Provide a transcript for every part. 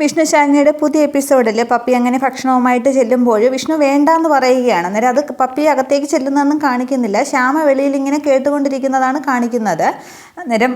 വിഷ്ണു ശാങ്ങയുടെ പുതിയ എപ്പിസോഡിൽ പപ്പി അങ്ങനെ ഭക്ഷണവുമായിട്ട് ചെല്ലുമ്പോൾ വിഷ്ണു വേണ്ടാന്ന് പറയുകയാണ്. അന്നേരം അത് പപ്പി അകത്തേക്ക് ചെല്ലുന്നതൊന്നും കാണിക്കുന്നില്ല. ശ്യാമ വെളിയിൽ ഇങ്ങനെ കേട്ടുകൊണ്ടിരിക്കുന്നതാണ് കാണിക്കുന്നത്. അന്നേരം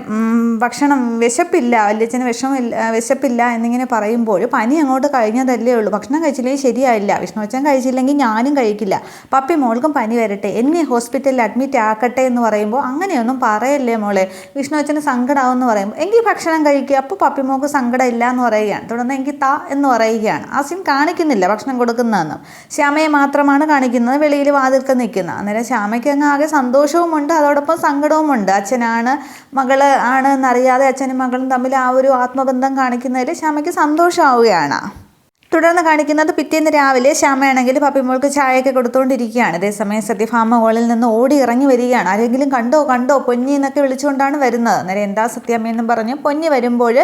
ഭക്ഷണം വിശപ്പില്ല വല്യച്ഛന് വിഷമില്ല വിശപ്പില്ല എന്നിങ്ങനെ പറയുമ്പോൾ പനി അങ്ങോട്ട് കഴിഞ്ഞതല്ലേ ഉള്ളൂ. ഭക്ഷണം കഴിച്ചില്ലെങ്കിൽ ശരിയായില്ല. വിഷ്ണു അച്ഛൻ കഴിച്ചില്ലെങ്കിൽ ഞാനും കഴിക്കില്ല. പപ്പി മോൾക്കും പനി വരട്ടെ. എന്നെ ഹോസ്പിറ്റലിൽ അഡ്മിറ്റ് ആക്കട്ടെ എന്ന് പറയുമ്പോൾ അങ്ങനെയൊന്നും പറയല്ലേ മോളെ? വിഷ്ണു അച്ഛന് സങ്കടമാവെന്ന് പറയുമ്പോൾ എങ്കിൽ ഭക്ഷണം കഴിക്കുക അപ്പോൾ പപ്പി മോൾക്ക് സങ്കടമില്ല എന്ന് പറയുകയാണ്. തുടർന്ന് എനിക്ക് താ എന്ന് പറയുകയാണ്. ആസിം കാണിക്കുന്നില്ല ഭക്ഷണം കൊടുക്കുന്നതെന്നും. ശ്യാമയെ മാത്രമാണ് കാണിക്കുന്നത്. വെളിയിൽ വാതിൽക്ക് നിൽക്കുന്നത് അന്നേരം ശ്യാമയ്ക്ക് അങ്ങ് ആകെ സന്തോഷവുമുണ്ട്. അതോടൊപ്പം സങ്കടവുമുണ്ട്. അച്ഛനാണ് മകൾ ആണ് എന്നറിയാതെ അച്ഛനും മകളും തമ്മിൽ ആ ഒരു ആത്മബന്ധം കാണിക്കുന്നതിൽ ശ്യാമയ്ക്ക് സന്തോഷമാവുകയാണ്. തുടർന്ന് കാണിക്കുന്നത് പിറ്റേന്ന് രാവിലെ ശ്യാമയാണെങ്കിൽ പപ്പിമോൾക്ക് ചായയൊക്കെ കൊടുത്തുകൊണ്ടിരിക്കുകയാണ് അതേസമയം സത്യഭാമ ഹോളിൽ നിന്ന് ഓടി ഇറങ്ങി വരികയാണ്. ആരെങ്കിലും കണ്ടോ കണ്ടോ പൊന്നി എന്നൊക്കെ വിളിച്ചുകൊണ്ടാണ് വരുന്നത്. അന്നേരം എന്താ സത്യാമ്മയെന്നും പറഞ്ഞ് പൊന്നി വരുമ്പോൾ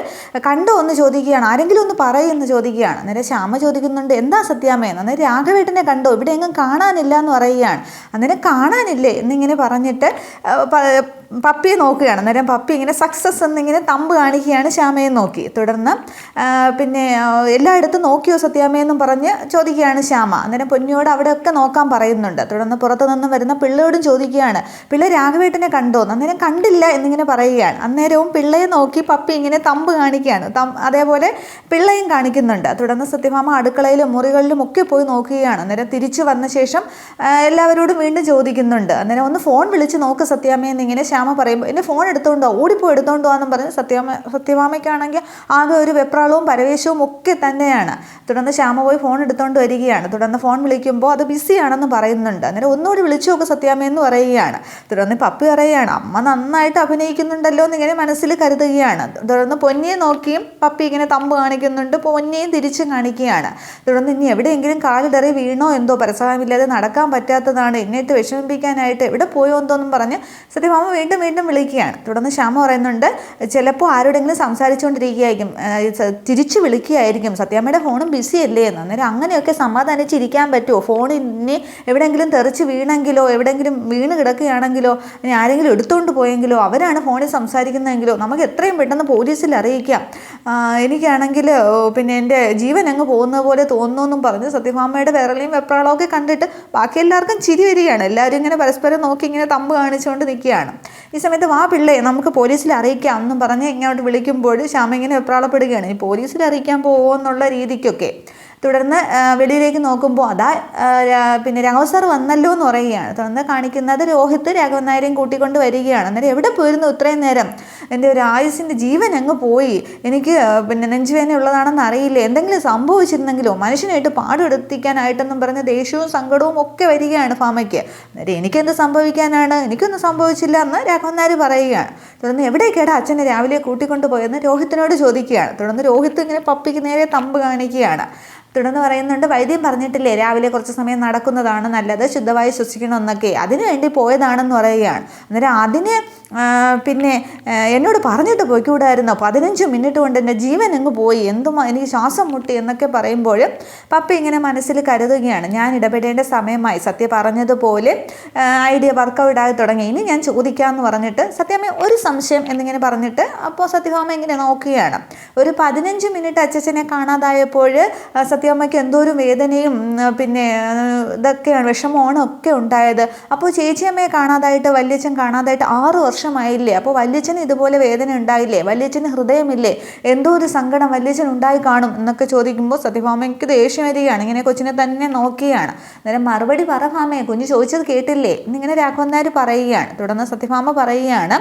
കണ്ടോ എന്ന് ചോദിക്കുകയാണ്. ആരെങ്കിലും ഒന്ന് പറയുമെന്ന് ചോദിക്കുകയാണ്. അന്നേരം ശ്യാമ ചോദിക്കുന്നുണ്ട് എന്താ സത്യാമ്മയെന്ന് അന്നേരം രാഘവേട്ടനെ കണ്ടോ? ഇവിടെ എങ്ങും കാണാനില്ല എന്ന് പറയുകയാണ്. അന്നേരം കാണാനില്ലേ എന്നിങ്ങനെ പറഞ്ഞിട്ട് പപ്പിയെ നോക്കുകയാണ്. അന്നേരം പപ്പി ഇങ്ങനെ സക്സസ് എന്നിങ്ങനെ തമ്പ് കാണിക്കുകയാണ് ശ്യാമയെ നോക്കി. തുടർന്ന് പിന്നെ എല്ലായിടത്തും നോക്കിയോ സത്യാമയെന്നും പറഞ്ഞ് ചോദിക്കുകയാണ് ശ്യാമ. അന്നേരം പൊന്നിയോട് അവിടെയൊക്കെ നോക്കാൻ പറയുന്നുണ്ട്. തുടർന്ന് പുറത്തു നിന്നും വരുന്ന പിള്ളയോടും ചോദിക്കുകയാണ്. പിള്ള രാഘവേട്ടനെ കണ്ടോ? അന്നേരം കണ്ടില്ല എന്നിങ്ങനെ പറയുകയാണ്. അന്നേരവും പിള്ളയെ നോക്കി പപ്പി ഇങ്ങനെ തമ്പ് കാണിക്കുകയാണ്. അതേപോലെ പിള്ളയും കാണിക്കുന്നുണ്ട്. തുടർന്ന് സത്യഭാമ അടുക്കളയിലും മുറികളിലും ഒക്കെ പോയി നോക്കുകയാണ്. അന്നേരം തിരിച്ചു വന്ന ശേഷം എല്ലാവരോടും വീണ്ടും ചോദിക്കുന്നുണ്ട്. അന്നേരം ഒന്ന് ഫോൺ വിളിച്ച് നോക്ക് സത്യാമ്മയെന്ന് ഇങ്ങനെ ശ്യാമ പറയുമ്പോൾ എന്റെ ഫോൺ എടുത്തോണ്ടോ? ഓടിപ്പോയി എടുത്തോണ്ടോ? എന്നും പറഞ്ഞ് സത്യമ സത്യഭാമയ്ക്കാണെങ്കിൽ ആകെ ഒരു വെപ്രാളവും പരവേശവും ഒക്കെ തന്നെയാണ്. തുടർന്ന് ശ്യാമ പോയി ഫോൺ എടുത്തോണ്ട് വരികയാണ്. തുടർന്ന് ഫോൺ വിളിക്കുമ്പോൾ അത് ബിസിയാണെന്ന് പറയുന്നുണ്ട്. അന്നേരം ഒന്നുകൂടി വിളിച്ചു നോക്ക് സത്യാമ്മയെന്ന് പറയുകയാണ്. തുടർന്ന് പപ്പി പറയുകയാണ് അമ്മ നന്നായിട്ട് അഭിനയിക്കുന്നുണ്ടല്ലോ എന്നിങ്ങനെ മനസ്സിൽ കരുതുകയാണ്. തുടർന്ന് പൊന്നിയെ നോക്കിയും പപ്പി ഇങ്ങനെ തമ്പ് കാണിക്കുന്നുണ്ട് പൊന്നിയെയും തിരിച്ചു കാണിക്കുകയാണ്. തുടർന്ന് ഇനി എവിടെയെങ്കിലും കാലിടറി വീണോ? എന്തോ പരസഹായമില്ലാതെ നടക്കാൻ പറ്റാത്തതാണ്. എന്നിട്ട് വിഷമിപ്പിക്കാനായിട്ട് എവിടെ പോയോ എന്തോന്നും പറഞ്ഞ് സത്യഭാമ വീണ്ടും വീണ്ടും വിളിക്കുകയാണ്. തുടർന്ന് ശ്യാമ പറയുന്നുണ്ട് ചിലപ്പോൾ ആരോടെങ്കിലും സംസാരിച്ചുകൊണ്ടിരിക്കുകയായിരിക്കും തിരിച്ച് വിളിക്കുകയായിരിക്കും. സത്യാമ്മയുടെ ഫോണും ബിസി അല്ലേ? എന്ന് അന്നേരം അങ്ങനെയൊക്കെ സമാധാനിച്ചിരിക്കാൻ പറ്റുമോ? ഫോൺ ഇനി എവിടെയെങ്കിലും തെറിച്ച് വീണെങ്കിലോ എവിടെയെങ്കിലും വീണ് കിടക്കുകയാണെങ്കിലോ ഇനി ആരെങ്കിലും എടുത്തുകൊണ്ട് പോയെങ്കിലോ അവരാണ് ഫോണിൽ സംസാരിക്കുന്നതെങ്കിലോ നമുക്ക് എത്രയും പെട്ടെന്ന് പോലീസിൽ അറിയിക്കാം. എനിക്കാണെങ്കിൽ പിന്നെ എന്റെ ജീവൻ അങ്ങ് പോകുന്ന പോലെ തോന്നുന്നു പറഞ്ഞ് സത്യഭാമയുടെ വിരളിയും വെപ്രാളമൊക്കെ കണ്ടിട്ട് ബാക്കി എല്ലാവർക്കും ചിരി വരികയാണ്. എല്ലാവരും ഇങ്ങനെ പരസ്പരം നോക്കി ഇങ്ങനെ തമ്പ് കാണിച്ചുകൊണ്ട് നിൽക്കുകയാണ്. ഈ സമയത്ത് വാ പിള്ളേ നമുക്ക് പോലീസിൽ അറിയിക്കാം എന്നും പറഞ്ഞ് ഇങ്ങോട്ട് വിളിക്കുമ്പോൾ ശ്യാമ ഇങ്ങനെ വെപ്രാളപ്പെടുകയാണ് ഈ പോലീസിൽ അറിയിക്കാൻ പോകുമോ എന്നുള്ള രീതിക്കൊക്കെ. തുടർന്ന് വെളിയിലേക്ക് നോക്കുമ്പോൾ അതാ പിന്നെ രാഘവ സാർ വന്നല്ലോ എന്ന് പറയുകയാണ്. തുടർന്ന് കാണിക്കുന്നത് രോഹിത്ത് രാഘവൻ നായരെയും കൂട്ടിക്കൊണ്ട് വരികയാണ്. അന്നേരം എവിടെ പോയിരുന്നു ഇത്രയും നേരം? എന്റെ ഒരു ആയുസിന്റെ ജീവൻ അങ്ങ് പോയി. എനിക്ക് പിന്നെ നെഞ്ചുവേദന ഉള്ളതാണെന്ന് അറിയില്ല? എന്തെങ്കിലും സംഭവിച്ചിരുന്നെങ്കിലോ? മനുഷ്യനായിട്ട് പാടുപെടുത്തിക്കാനായിട്ടെന്നും പറഞ്ഞ് ദേഷ്യവും സങ്കടവും ഒക്കെ വരികയാണ് ഫാമയ്ക്ക്. അന്നേരം എനിക്കെന്ത് സംഭവിക്കാനാണ്? എനിക്കൊന്നും സംഭവിച്ചില്ല എന്ന് രാഘവൻ നായർ പറയുകയാണ്. തുടർന്ന് എവിടേക്കാണ് അച്ഛനെ രാവിലെ കൂട്ടിക്കൊണ്ട് പോയെന്ന് രോഹിത്തിനോട് ചോദിക്കുകയാണ്. തുടർന്ന് രോഹിത്ത് ഇങ്ങനെ പപ്പിക്ക് നേരെ തമ്പ് കാണിക്കുകയാണ്. തുടർന്ന് പറയുന്നുണ്ട് വൈദ്യം പറഞ്ഞിട്ടില്ലേ രാവിലെ കുറച്ച് സമയം നടക്കുന്നതാണ് നല്ലത് ശുദ്ധമായി ശ്വസിക്കണമെന്നൊക്കെ അതിനു വേണ്ടി പോയതാണെന്ന് പറയുകയാണ്. അന്നേരം അതിന് പിന്നെ എന്നോട് പറഞ്ഞിട്ട് പോയിക്കൂടായിരുന്നോ? പതിനഞ്ച് മിനിറ്റ് കൊണ്ട് എന്റെ ജീവൻ അങ്ങ് പോയി. എന്തും എനിക്ക് ശ്വാസം മുട്ടി എന്നൊക്കെ പറയുമ്പോൾ പപ്പ ഇങ്ങനെ മനസ്സിൽ കരുതുകയാണ്. ഞാൻ ഇടപെടേണ്ട സമയമായി. സത്യ പറഞ്ഞതുപോലെ ഐഡിയ വർക്കൗട്ട് ആയി തുടങ്ങി. ഇനി ഞാൻ ചോദിക്കാമെന്ന് പറഞ്ഞിട്ട് സത്യമ്മ ഒരു സംശയം എന്നിങ്ങനെ പറഞ്ഞിട്ട് അപ്പോൾ സത്യഭാമ ഇങ്ങനെ നോക്കുകയാണ്. ഒരു പതിനഞ്ച് മിനിറ്റ് അച്ചച്ചനെ കാണാതായപ്പോൾ സത്യഭാമയ്ക്ക് എന്തോ ഒരു വേദനയും പിന്നെ ഇതൊക്കെയാണ് വിഷമമാണ് ഒക്കെ ഉണ്ടായത്. അപ്പോൾ ചേച്ചിയമ്മയെ കാണാതായിട്ട് വല്യച്ഛൻ കാണാതായിട്ട് ആറ് വർഷമായില്ലേ? അപ്പോൾ വല്യച്ഛന് ഇതുപോലെ വേദന ഉണ്ടായില്ലേ? വല്യച്ഛന് ഹൃദയമില്ലേ? എന്തോ ഒരു സങ്കടം വല്യച്ഛൻ ഉണ്ടായി കാണും എന്നൊക്കെ ചോദിക്കുമ്പോൾ സത്യഭാമയ്ക്ക് ദേഷ്യം വരികയാണ്. ഇങ്ങനെ കൊച്ചിനെ തന്നെ നോക്കുകയാണ് അന്നേരം മറുപടി പറ ഭാമയെ കുഞ്ഞ് ചോദിച്ചത് കേട്ടില്ലേ? എന്നിങ്ങനെ രാഘവൻ നായർ പറയുകയാണ്. തുടർന്ന് സത്യഭാമ പറയുകയാണ്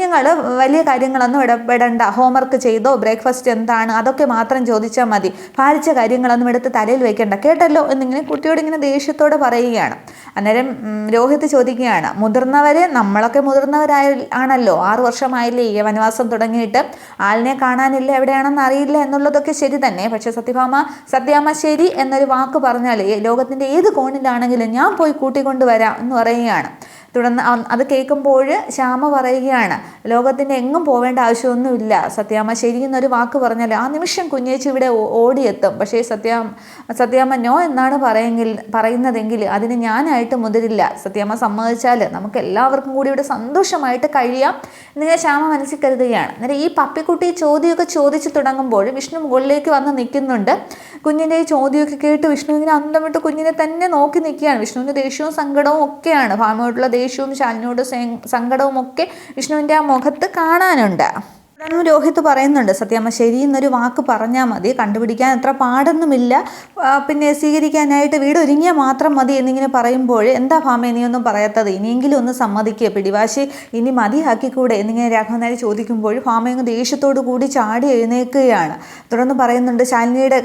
കുഞ്ഞുങ്ങൾ വലിയ കാര്യങ്ങളൊന്നും ഇടപെടണ്ട ഹോംവർക്ക് ചെയ്തോ ബ്രേക്ക്ഫാസ്റ്റ് എന്താണ് അതൊക്കെ മാത്രം ചോദിച്ചാൽ മതി. ഭാരിച്ച കാര്യങ്ങളൊന്നും എടുത്ത് തലയിൽ വെക്കേണ്ട. കേട്ടല്ലോ എന്നിങ്ങനെ കുട്ടിയോട് ഇങ്ങനെ ദേഷ്യത്തോടെ പറയുകയാണ്. അന്നേരം രോഹിത് ചോദിക്കുകയാണ് മുതിർന്നവരെ നമ്മളൊക്കെ മുതിർന്നവരായ ആണല്ലോ? ആറു വർഷമായില്ലേ? ഈ വനവാസം തുടങ്ങിയിട്ട് ആളിനെ കാണാനില്ല? എവിടെയാണെന്ന് അറിയില്ല എന്നുള്ളതൊക്കെ ശരി തന്നെ. പക്ഷെ സത്യഭാമ സത്യാമ ശരി എന്നൊരു വാക്ക് പറഞ്ഞാൽ ലോകത്തിന്റെ ഏത് കോണിലാണെങ്കിലും ഞാൻ പോയി കൂട്ടിക്കൊണ്ടുവരാം എന്ന് പറയുകയാണ്. തുടർന്ന് അത് കേൾക്കുമ്പോൾ ശ്യാമ പറയുകയാണ് ലോകത്തിന്റെ എങ്ങും പോവേണ്ട ആവശ്യമൊന്നുമില്ല. സത്യാമ്മ ശരിയെന്നൊരു വാക്ക് പറഞ്ഞാൽ ആ നിമിഷം കുഞ്ഞേച്ചി ഇവിടെ ഓടിയെത്തും. പക്ഷേ സത്യാ സത്യാമ്മ നോ എന്നാണ് പറയെങ്കിൽ പറയുന്നതെങ്കിൽ അതിന് ഞാനായിട്ട് മുതിരില്ല. സത്യാമ്മ സമ്മതിച്ചാൽ നമുക്ക് എല്ലാവർക്കും കൂടി ഇവിടെ സന്തോഷമായിട്ട് കഴിയാം എന്നിങ്ങനെ ശ്യാമ മനസ്സിൽ കരുതുകയാണ്. അന്നേരം ഈ പപ്പിക്കുട്ടി ചോദ്യമൊക്കെ ചോദിച്ചു തുടങ്ങുമ്പോൾ വിഷ്ണു മുകളിലേക്ക് വന്ന് നിൽക്കുന്നുണ്ട്. കുഞ്ഞിന്റെ ഈ ചോദ്യമൊക്കെ കേട്ട് വിഷ്ണു ഇങ്ങനെ അന്തം വിട്ട് കുഞ്ഞിനെ തന്നെ നോക്കി നിൽക്കുകയാണ്. വിഷ്ണുവിന്റെ ദേഷ്യവും സങ്കടവും ഒക്കെയാണ്. ഭാമയോടുള്ള ദേഷ്യവും ശാലിനോട് സെ- സങ്കടവും ഒക്കെ വിഷ്ണുവിന്റെ ആ മുഖത്ത് കാണാനുണ്ട്. തുടർന്ന് രോഹിത് പറയുന്നുണ്ട് സത്യമ്മ ശരി എന്നൊരു വാക്ക് പറഞ്ഞാൽ മതി. കണ്ടുപിടിക്കാൻ അത്ര പാടൊന്നുമില്ല. പിന്നെ സ്വീകരിക്കാനായിട്ട് വീട് ഒരുങ്ങിയാൽ മാത്രം മതി എന്നിങ്ങനെ പറയുമ്പോൾ എന്താ ഭാമ നീ ഒന്നും പറയാത്തത്? ഇനിയെങ്കിലും ഒന്ന് സമ്മതിക്കുക പിടിവാശി ഇനി മതിയാക്കിക്കൂടെ? എന്നിങ്ങനെ രാഘവൻ നായർ ചോദിക്കുമ്പോൾ ഭാമയങ്ങ് ദേഷ്യത്തോടു കൂടി ചാടി എഴുന്നേൽക്കുകയാണ്. തുടർന്ന് പറയുന്നുണ്ട് ശാലിനിയുടെ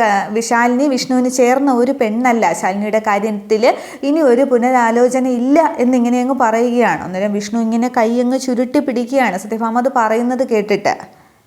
ശാലിനി വിഷ്ണുവിന് ചേർന്ന ഒരു പെണ്ണല്ല. ശാലിനിയുടെ കാര്യത്തിൽ ഇനി ഒരു പുനരാലോചന ഇല്ല എന്നിങ്ങനെ അങ്ങ് പറയുകയാണ്. അന്നേരം വിഷ്ണു ഇങ്ങനെ കൈ അങ്ങ് ചുരുട്ടി പിടിക്കുകയാണ്. സത്യഭാമ അത് പറയുന്നത് കേട്ടിട്ട്.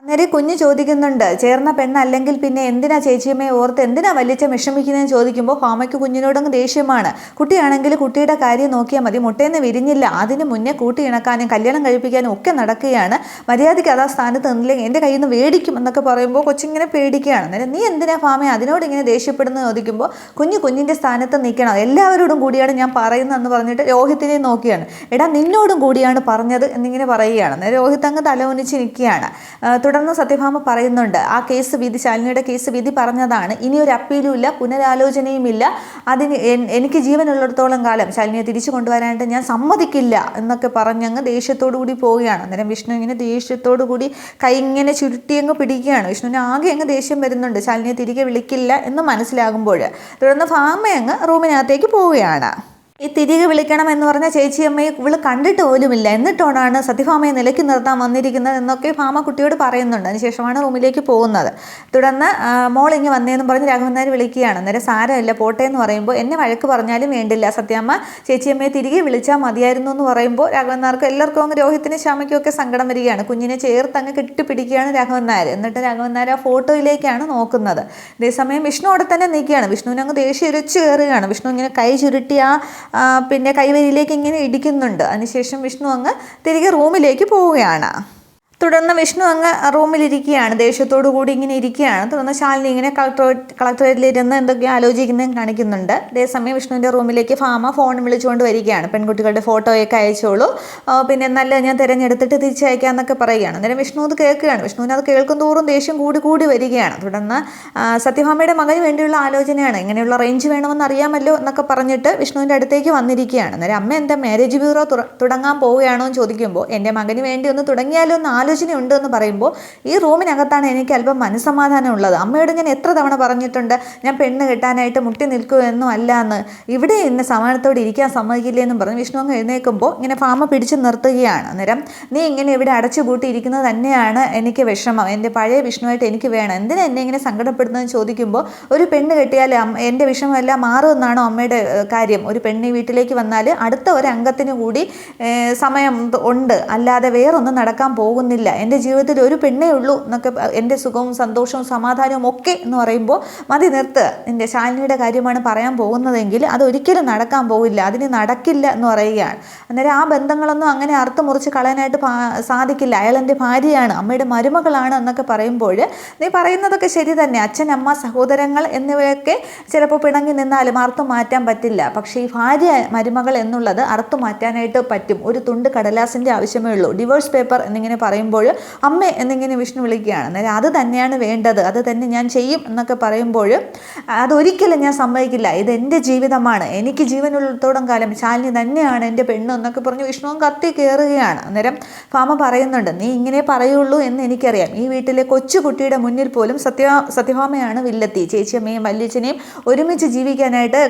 അന്നേരം കുഞ്ഞ് ചോദിക്കുന്നുണ്ട് ചേർന്ന പെണ്ണല്ലെങ്കിൽ പിന്നെ എന്തിനാ ചേച്ചിയമ്മയെ ഓർത്ത് എന്തിനാ വലിച്ച വിഷമിക്കുന്നതെന്ന് ചോദിക്കുമ്പോൾ ഹോമയ്ക്ക് കുഞ്ഞിനോടങ്ങ് ദേഷ്യമാണ്. കുട്ടിയാണെങ്കിൽ കുട്ടിയുടെ കാര്യം നോക്കിയാൽ മതി മുട്ടേന്ന് വിരിഞ്ഞില്ല. അതിന് മുന്നേ കൂട്ടി ഇണക്കാനും കല്യാണം കഴിപ്പിക്കാനും ഒക്കെ നടക്കുകയാണ്. മര്യാദയ്ക്ക് അതാ സ്ഥാനത്ത് നിന്നില്ലെങ്കിൽ എന്റെ കയ്യിൽ നിന്ന് മേടിക്കും എന്നൊക്കെ പറയുമ്പോൾ കൊച്ചിങ്ങനെ പേടിക്കുകയാണ്. അന്നേരം നീ എന്തിനാ ഫാമെ അതിനോട് ഇങ്ങനെ ദേഷ്യപ്പെടുന്നത് ചോദിക്കുമ്പോൾ കുഞ്ഞ് കുഞ്ഞിന്റെ സ്ഥാനത്ത് നിൽക്കണം. എല്ലാവരോടും കൂടിയാണ് ഞാൻ പറയുന്നതെന്ന് പറഞ്ഞിട്ട് രോഹിത്തിനെ നോക്കിയാണ്. എടാ നിന്നോടും കൂടിയാണ് പറഞ്ഞത് എന്നിങ്ങനെ പറയുകയാണ്. അന്നേരം രോഹിത് അങ്ങ് തലകുനിച്ച് നിൽക്കുകയാണ്. ആ, തുടർന്ന് സത്യഭാമ പറയുന്നുണ്ട്. ആ കേസ് വിധി ശാലിനിയുടെ കേസ് വിധി പറഞ്ഞതാണ്. ഇനി ഒരു അപ്പീലും ഇല്ല പുനരാലോചനയും ഇല്ല അതിന് എനിക്ക് ജീവനുള്ളിടത്തോളം കാലം ശാലിനിയെ തിരിച്ചു കൊണ്ടുവരാനായിട്ട് ഞാൻ സമ്മതിക്കില്ല എന്നൊക്കെ പറഞ്ഞങ്ങ് ദേഷ്യത്തോടു കൂടി പോവുകയാണ്. അന്നേരം വിഷ്ണു ഇങ്ങനെ ദേഷ്യത്തോടു കൂടി കൈ ഇങ്ങനെ ചുരുട്ടിയങ്ങ് പിടിക്കുകയാണ്. വിഷ്ണുവിന് ആകെ അങ്ങ് ദേഷ്യം വരുന്നുണ്ട്. ശാലിനിയെ തിരികെ വിളിക്കില്ല എന്ന് മനസ്സിലാകുമ്പോൾ തുടർന്ന് ഭാമ അങ്ങ് റൂമിനകത്തേക്ക് പോവുകയാണ്. ഈ തിരികെ വിളിക്കണം എന്ന് പറഞ്ഞ ചേച്ചിയമ്മയെ ഇവൾ കണ്ടിട്ട് പോലുമില്ല. എന്നിട്ടോണാണ് സത്യഭാമയെ നിലയ്ക്ക് നിർത്താൻ വന്നിരിക്കുന്നത് എന്നൊക്കെ ഭാമ കുട്ടിയോട് പറയുന്നുണ്ട്. അതിനുശേഷമാണ് റൂമിലേക്ക് പോകുന്നത്. തുടർന്ന് മോൾ ഇങ്ങ് വന്നേന്ന് പറഞ്ഞ് രാഘവൻ നായർ വിളിക്കുകയാണ്. അന്നേരം സാരമില്ല പോട്ടെ എന്ന് പറയുമ്പോൾ എന്നെ വഴക്ക് പറഞ്ഞാലും വേണ്ടില്ല. സത്യമ്മ ചേച്ചിയമ്മയെ തിരികെ വിളിച്ചാൽ മതിയായിരുന്നു എന്ന് പറയുമ്പോൾ രാഘവൻ നായർക്ക് എല്ലാവർക്കും അങ്ങ് രോഹിത്തിനും ശ്യാമയ്ക്കും സങ്കടം വരികയാണ്. കുഞ്ഞിനെ ചേർത്ത് അങ്ങ് കെട്ടിപ്പിടിക്കുകയാണ് രാഘവൻ നായർ. എന്നിട്ട് രാഘവൻ നായർ ആ ഫോട്ടോയിലേക്കാണ് നോക്കുന്നത്. അതേസമയം വിഷ്ണു അവിടെ തന്നെ നിൽക്കുകയാണ്. വിഷ്ണുവിന് അങ്ങ് ദേഷ്യം ഇരച്ചു കയറുകയാണ്. വിഷ്ണു ഇങ്ങനെ കൈ ചുരുട്ടി ആ, പിന്നെ കൈവരിയിലേക്ക് ഇങ്ങനെ ഇടിക്കുന്നുണ്ട്. അതിനുശേഷം വിഷ്ണു അങ്ങ് തിരികെ റൂമിലേക്ക് പോവുകയാണ്. തുടർന്ന് വിഷ്ണു അങ്ങ് റൂമിലിരിക്കുകയാണ് ദേഷ്യത്തോടു കൂടി ഇങ്ങനെ ഇരിക്കുകയാണ്. തുടർന്ന് ശാലിനി ഇങ്ങനെ കളക്ടറേറ്റ് കളക്ടറേറ്റിലിരുന്ന് എന്തൊക്കെയോ ആലോചിക്കുന്നതും കാണിക്കുന്നുണ്ട്. അതേസമയം വിഷ്ണുവിന്റെ റൂമിലേക്ക് ഫാമ ഫോൺ വിളിച്ചുകൊണ്ട് വരികയാണ്. പെൺകുട്ടികളുടെ ഫോട്ടോയൊക്കെ അയച്ചോളൂ. പിന്നെ നല്ല ഞാൻ തിരഞ്ഞെടുത്തിട്ട് തിരിച്ചയക്കാമെന്നൊക്കെ പറയുകയാണ്. അന്നേരം വിഷ്ണു അത് കേൾക്കുകയാണ്. വിഷ്ണുവിന് അത് കേൾക്കും തോറും ദേഷ്യം കൂടി കൂടി വരികയാണ്. തുടർന്ന് സത്യഭാമയുടെ മകന് വേണ്ടിയുള്ള ആലോചനയാണ്. ഇങ്ങനെയുള്ള റേഞ്ച് വേണമെന്ന് അറിയാമല്ലോ എന്നൊക്കെ പറഞ്ഞിട്ട് വിഷ്ണുവിന്റെ അടുത്തേക്ക് വന്നിരിക്കുകയാണ്. അന്നേരം അമ്മ എന്താ മാരേജ് ബ്യൂറോ തുടങ്ങാൻ പോവുകയാണോ എന്ന് ചോദിക്കുമ്പോൾ എന്റെ മകന് വേണ്ടി ഒന്ന് തുടങ്ങിയാലോ എന്ന് ആലോചനയുണ്ട് എന്ന് പറയുമ്പോൾ ഈ റൂമിനകത്താണ് എനിക്ക് അല്പം മനസ്സമാധാനം ഉള്ളത് അമ്മയോട് ഞാൻ എത്ര തവണ പറഞ്ഞിട്ടുണ്ട് ഞാൻ പെണ്ണ് കിട്ടാനായിട്ട് മുട്ടി നിൽക്കുമെന്നും അല്ല എന്ന്. ഇവിടെ എന്നെ സമാനത്തോടെ ഇരിക്കാൻ സമ്മതിക്കില്ല എന്നും പറഞ്ഞ് വിഷ്ണു അങ്ങ് എഴുന്നേൽക്കുമ്പോൾ ഇങ്ങനെ ഫാമ പിടിച്ചു നിർത്തുകയാണ് അന്നേരം. നീ ഇങ്ങനെ ഇവിടെ അടച്ചു പൂട്ടിയിരിക്കുന്നത് തന്നെയാണ് എനിക്ക് വിഷമം. എന്റെ പഴയ വിഷ്ണുവായിട്ട് എനിക്ക് വേണം. എന്തിനാ എന്നെ ഇങ്ങനെ സങ്കടപ്പെടുന്നതെന്ന് ചോദിക്കുമ്പോൾ ഒരു പെണ്ണ് കെട്ടിയാൽ എന്റെ വിഷമമെല്ലാം മാറുമെന്നാണോ അമ്മയുടെ കാര്യം. ഒരു പെണ്ണ് വീട്ടിലേക്ക് വന്നാൽ അടുത്ത ഒരു കൂടി സമയം ഉണ്ട്. അല്ലാതെ വേറൊന്നും നടക്കാൻ പോകുന്നില്ല. എന്റെ ജീവിതത്തിൽ ഒരു പെണ്ണേ ഉള്ളൂ എന്നൊക്കെ എന്റെ സുഖവും സന്തോഷവും സമാധാനവും ഒക്കെ എന്ന് പറയുമ്പോൾ മതി നിർത്ത്. എന്റെ ശാലിനിയുടെ കാര്യമാണ് പറയാൻ പോകുന്നതെങ്കിൽ അത് ഒരിക്കലും നടക്കാൻ പോകില്ല അതിന് നടക്കില്ല എന്ന് പറയുകയാണ്. അന്നേരം ആ ബന്ധങ്ങളൊന്നും അങ്ങനെ അർത്ഥം മുറിച്ച് കളയാനായിട്ട് സാധിക്കില്ല. അയാൾ എന്റെ ഭാര്യയാണ്. അമ്മയുടെ മരുമകളാണ് എന്നൊക്കെ പറയുമ്പോൾ നീ പറയുന്നതൊക്കെ ശരി തന്നെ. അച്ഛൻ അമ്മ സഹോദരങ്ങൾ എന്നിവയൊക്കെ ചിലപ്പോൾ പിണങ്ങി നിന്നാലും അർത്ഥം മാറ്റാൻ പറ്റില്ല. പക്ഷേ ഈ ഭാര്യ മരുമകൾ എന്നുള്ളത് അർത്ഥം മാറ്റാനായിട്ട് പറ്റും. ഒരു തുണ്ട് കടലാസിന്റെ ആവശ്യമേ ഉള്ളൂ. ഡിവോഴ്സ് പേപ്പർ എന്നിങ്ങനെ പറയുമ്പോൾ അമ്മ എന്നിങ്ങനെ വിഷ്ണു വിളിക്കുകയാണ്. അന്നേരം അത് തന്നെയാണ് വേണ്ടത് അത് തന്നെ ഞാൻ ചെയ്യും എന്നൊക്കെ പറയുമ്പോൾ അതൊരിക്കലും ഞാൻ സമ്മതിക്കില്ല. ഇത് എന്റെ ജീവിതമാണ് എനിക്ക് ജീവനുള്ളത്തോടം കാലം ശാലിനി തന്നെയാണ് എന്റെ പെണ്ണ് എന്നൊക്കെ പറഞ്ഞ് വിഷ്ണുവും കത്തി കയറുകയാണ്. അന്നേരം ഫാമ പറയുന്നുണ്ട് നീ ഇങ്ങനെ പറയുള്ളൂ എന്ന് എനിക്കറിയാം. ഈ വീട്ടിലെ കൊച്ചുകുട്ടിയുടെ മുന്നിൽ പോലും സത്യ സത്യഭാമയാണ് വില്ലത്തി. ചേച്ചിയമ്മയും വല്യച്ഛനെയും ഒരുമിച്ച് ജീവിക്കാനായിട്ട്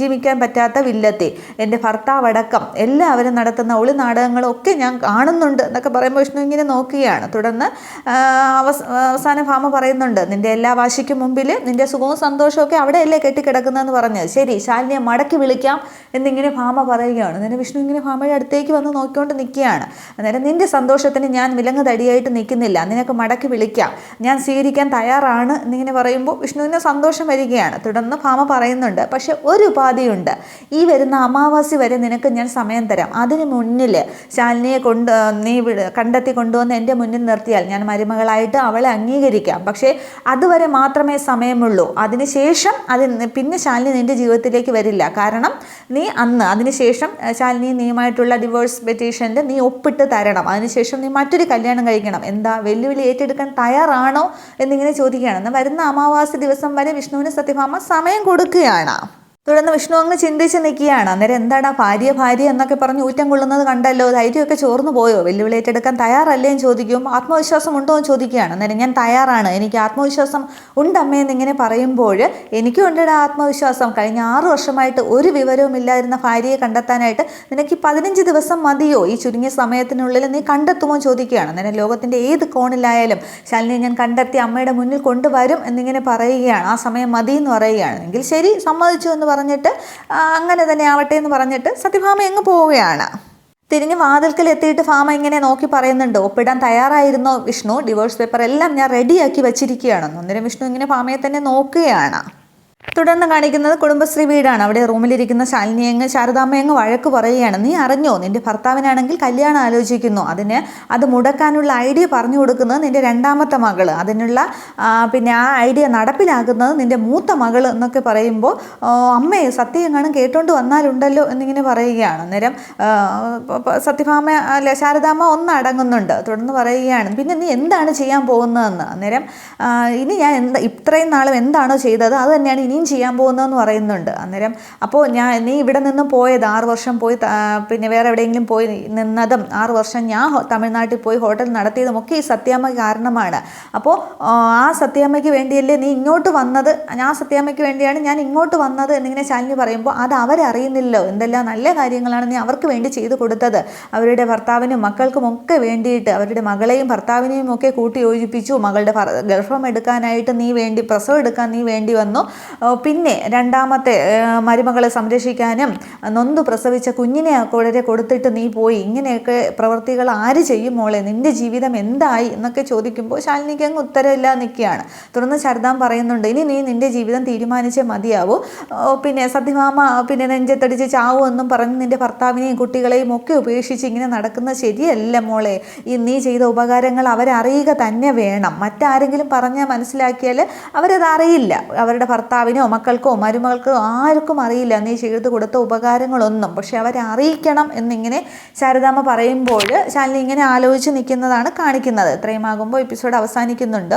ജീവിക്കാൻ പറ്റാത്ത വില്ലത്തി. എന്റെ ഭർത്താവ് അടക്കം എല്ലാവരും നടത്തുന്ന ഒളി നാടകങ്ങളൊക്കെ ഞാൻ കാണുന്നുണ്ട് എന്നൊക്കെ പറയുമ്പോൾ വിഷ്ണു ഇങ്ങനെ നോക്കുകയാണ്. തുടർന്ന് അവസാന അവസ അവസാനം ഭാമ പറയുന്നുണ്ട് നിന്റെ എല്ലാ വാശിക്കും മുമ്പിൽ നിന്റെ സുഖവും സന്തോഷമൊക്കെ അവിടെയല്ലേ കെട്ടിക്കിടക്കുന്നതെന്ന് പറഞ്ഞ്. ശരി ശാലിനിയെ മടക്കി വിളിക്കാം എന്നിങ്ങനെ ഭാമ പറയുകയാണ്. അന്നേരം വിഷ്ണു ഇങ്ങനെ ഭാമയുടെ അടുത്തേക്ക് വന്ന് നോക്കിക്കൊണ്ട് നിൽക്കുകയാണ്. അന്നേരം നിന്റെ സന്തോഷത്തിന് ഞാൻ വിലങ്ങ് തടിയായിട്ട് നിൽക്കുന്നില്ല. നിനക്ക് മടക്കി വിളിക്കാം. ഞാൻ സ്വീകരിക്കാൻ തയ്യാറാണ് എന്നിങ്ങനെ പറയുമ്പോൾ വിഷ്ണുവിന് സന്തോഷം വരികയാണ്. തുടർന്ന് ഭാമ പറയുന്നുണ്ട് പക്ഷേ ഒരു ഉപാധിയുണ്ട്. ഈ വരുന്ന അമാവാസി വരെ നിനക്ക് ഞാൻ സമയം തരാം. അതിന് മുന്നിൽ ശാലിനിയെ കൊണ്ട് നീ വിട- കണ്ടെത്തി കൊണ്ടുവന്ന് എന്റെ മുന്നിൽ നിർത്തിയാൽ ഞാൻ മരുമകളായിട്ട് അവളെ അംഗീകരിക്കാം. പക്ഷേ അതുവരെ മാത്രമേ സമയമുള്ളൂ. അതിനുശേഷം അതിന് പിന്നെ ശാലിനി നിന്റെ ജീവിതത്തിലേക്ക് വരില്ല. കാരണം നീ അന്ന് അതിനുശേഷം ശാലിനി നീയുമായിട്ടുള്ള ഡിവോഴ്സ് പെറ്റീഷന്റെ നീ ഒപ്പിട്ട് തരണം. അതിനുശേഷം നീ മറ്റൊരു കല്യാണം കഴിക്കണം. എന്താ വെല്ലുവിളി ഏറ്റെടുക്കാൻ തയ്യാറാണോ എന്നിങ്ങനെ ചോദിക്കുകയാണ്. വരുന്ന അമാവാസി ദിവസം വരെ വിഷ്ണുവിന് സത്യഭാമ സമയം കൊടുക്കുകയാണ്. തുടർന്ന് വിഷ്ണു അങ്ങ് ചിന്തിച്ച് നിൽക്കുകയാണ്. അന്നേരം എന്താണ് ആ ഭാര്യ ഭാര്യ എന്നൊക്കെ പറഞ്ഞ് ഊറ്റം കൊള്ളുന്നത് കണ്ടല്ലോ. ധൈര്യമൊക്കെ ചോർന്നു പോയോ? വെല്ലുവിളി ഏറ്റെടുക്കാൻ തയ്യാറല്ലേ എന്ന് ചോദിക്കും. ആത്മവിശ്വാസം ഉണ്ടോ എന്ന് ചോദിക്കുകയാണ്. അന്നേരം ഞാൻ തയ്യാറാണ്. എനിക്ക് ആത്മവിശ്വാസം ഉണ്ടമ്മേ ഇങ്ങനെ പറയുമ്പോൾ എനിക്കും ഉണ്ടടാ ആത്മവിശ്വാസം. കഴിഞ്ഞ ആറു വർഷമായിട്ട് ഒരു വിവരവും ഇല്ലായിരുന്ന ഭാര്യയെ കണ്ടെത്താനായിട്ട് നിനക്ക് പതിനഞ്ച് ദിവസം മതിയോ? ഈ ചുരുങ്ങിയ സമയത്തിനുള്ളിൽ നീ കണ്ടെത്തുമോ ചോദിക്കുകയാണ്. അന്നേരം ലോകത്തിന്റെ ഏത് കോണിലായാലും ശാലിനെ ഞാൻ കണ്ടെത്തി അമ്മയുടെ മുന്നിൽ കൊണ്ടുവരും എന്നിങ്ങനെ പറയുകയാണ്. ആ സമയം മതി എന്ന് പറയുകയാണ്. എങ്കിൽ ശരി സമ്മതിച്ചു എന്ന് പറഞ്ഞിട്ട് അങ്ങനെ തന്നെ ആവട്ടെ എന്ന് പറഞ്ഞിട്ട് സത്യഭാമ എങ്ങ് പോവുകയാണ്. തിരിഞ്ഞ് വാതിൽക്കൽ എത്തിയിട്ട് ഫാമ ഇങ്ങനെ നോക്കി പറയുന്നുണ്ട് ഒപ്പിടാൻ തയ്യാറായിരുന്നോ വിഷ്ണു? ഡിവോഴ്സ് പേപ്പർ എല്ലാം ഞാൻ റെഡിയാക്കി വെച്ചിരിക്കുകയാണെന്ന് അന്നേരം വിഷ്ണു ഇങ്ങനെ ഫാമയെ തന്നെ നോക്കുകയാണ്. തുടർന്ന് കാണിക്കുന്നത് കുടുംബശ്രീ വീടാണ്. അവിടെ റൂമിലിരിക്കുന്ന ശാലിനിയങ്ങ് ശാരദാമ്മയങ്ങ് വഴക്ക് പറയുകയാണ്. നീ അറിഞ്ഞോ? നിന്റെ ഭർത്താവിനാണെങ്കിൽ കല്യാണം ആലോചിക്കുന്നു. അതിന് അത് മുടക്കാനുള്ള ഐഡിയ പറഞ്ഞു കൊടുക്കുന്നത് നിന്റെ രണ്ടാമത്തെ മകൾ അതിനുള്ള പിന്നെ ആ ഐഡിയ നടപ്പിലാക്കുന്നത് നിന്റെ മൂത്ത മകൾ എന്നൊക്കെ പറയുമ്പോൾ അമ്മയെ അമ്മേ സത്യം കാണും കേട്ടോണ്ട് വന്നാലുണ്ടല്ലോ എന്നിങ്ങനെ പറയുകയാണ്. അന്നേരം സത്യഭാമ അല്ല ശാരദാമ്മ ഒന്ന് അടങ്ങുന്നുണ്ട്. തുടർന്ന് പറയുകയാണ് പിന്നെ നീ എന്താണ് ചെയ്യാൻ പോകുന്നതെന്ന്? അന്നേരം ഇനി ഞാൻ എന്താ ഇത്രയും നാളും എന്താണോ ചെയ്തത്? അത് തന്നെയാണ് ഇനിയും ചെയ്യാൻ പോകുന്നതെന്ന് പറയുന്നുണ്ട്. അന്നേരം അപ്പോൾ ഞാൻ നീ ഇവിടെ നിന്ന് പോയത് ആറ് വർഷം പോയി പിന്നെ വേറെ എവിടെയെങ്കിലും പോയി നിന്നതും ആറ് വർഷം ഞാൻ തമിഴ്നാട്ടിൽ പോയി ഹോട്ടൽ നടത്തിയതും ഒക്കെ ഈ സത്യാമ്മ കാരണമാണ്. അപ്പോൾ ആ, സത്യാമ്മയ്ക്ക് വേണ്ടിയല്ലേ നീ ഇങ്ങോട്ട് വന്നത്? ആ സത്യാമ്മയ്ക്ക് വേണ്ടിയാണ് ഞാൻ ഇങ്ങോട്ട് വന്നത് എന്നിങ്ങനെ ശാലിനി പറയുമ്പോൾ അത് അവരറിയുന്നില്ലോ എന്തെല്ലാം നല്ല കാര്യങ്ങളാണ് നീ അവർക്ക് വേണ്ടി ചെയ്തു കൊടുത്തത്. അവരുടെ ഭർത്താവിനും മക്കൾക്കും ഒക്കെ വേണ്ടിയിട്ട് അവരുടെ മകളെയും ഭർത്താവിനെയും ഒക്കെ കൂട്ടി യോജിപ്പിച്ചു. മകളുടെ ഗർഭം എടുക്കാനായിട്ട് നീ വേണ്ടി പ്രസവം എടുക്കാൻ നീ വേണ്ടി വന്നു. പിന്നെ രണ്ടാമത്തെ മരുമകളെ സംരക്ഷിക്കാനും നൊന്ത് പ്രസവിച്ച കുഞ്ഞിനെ കുഴരെ കൊടുത്തിട്ട് നീ പോയി. ഇങ്ങനെയൊക്കെ പ്രവൃത്തികൾ ആര് ചെയ്യും മോളെ? നിന്റെ ജീവിതം എന്തായി? എന്നൊക്കെ ചോദിക്കുമ്പോൾ ശാലിനിക്ക് അങ്ങ് ഉത്തരമില്ല നിൽക്കുകയാണ്. തുടർന്ന് ശരദാം പറയുന്നുണ്ട് ഇനി നീ നിന്റെ ജീവിതം തീരുമാനിച്ചേ മതിയാവൂ. പിന്നെ സത്യമാമ പിന്നെ നെഞ്ചത്തടിച്ച് ചാവൂ എന്നും പറഞ്ഞ് നിന്റെ ഭർത്താവിനെയും കുട്ടികളെയും ഒക്കെ ഉപേക്ഷിച്ച് ഇങ്ങനെ നടക്കുന്ന ശരിയല്ല മോളെ. ഈ നീ ചെയ്ത ഉപകാരങ്ങൾ അവരറിയുക തന്നെ വേണം. മറ്റാരെങ്കിലും പറഞ്ഞാൽ മനസ്സിലാക്കിയാൽ അവരത് അറിയില്ല അവരുടെ ഭർത്താവിനോ മക്കൾക്കോ മരുമകൾക്കോ ആർക്കും അറിയില്ല. നീ ചെയ്തു കൊടുത്ത ഉപകാരങ്ങളൊന്നും. പക്ഷെ അവരെ അറിയിക്കണം എന്നിങ്ങനെ ശാരദാമ്മ പറയുമ്പോൾ ശാലിനി ഇങ്ങനെ ആലോചിച്ച് നിൽക്കുന്നതാണ് കാണിക്കുന്നത്. ഇത്രയുമാകുമ്പോൾ എപ്പിസോഡ് അവസാനിക്കുന്നുണ്ട്.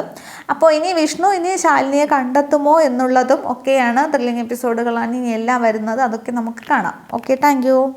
അപ്പോൾ ഇനി വിഷ്ണു ഇനി ശാലിനിയെ കണ്ടെത്തുമോ എന്നുള്ളതും ഒക്കെയാണ് ത്രില്ലിംഗ് എപ്പിസോഡുകളാണ് ഇനി എല്ലാം വരുന്നത്. അതൊക്കെ നമുക്ക് കാണാം. Okay thank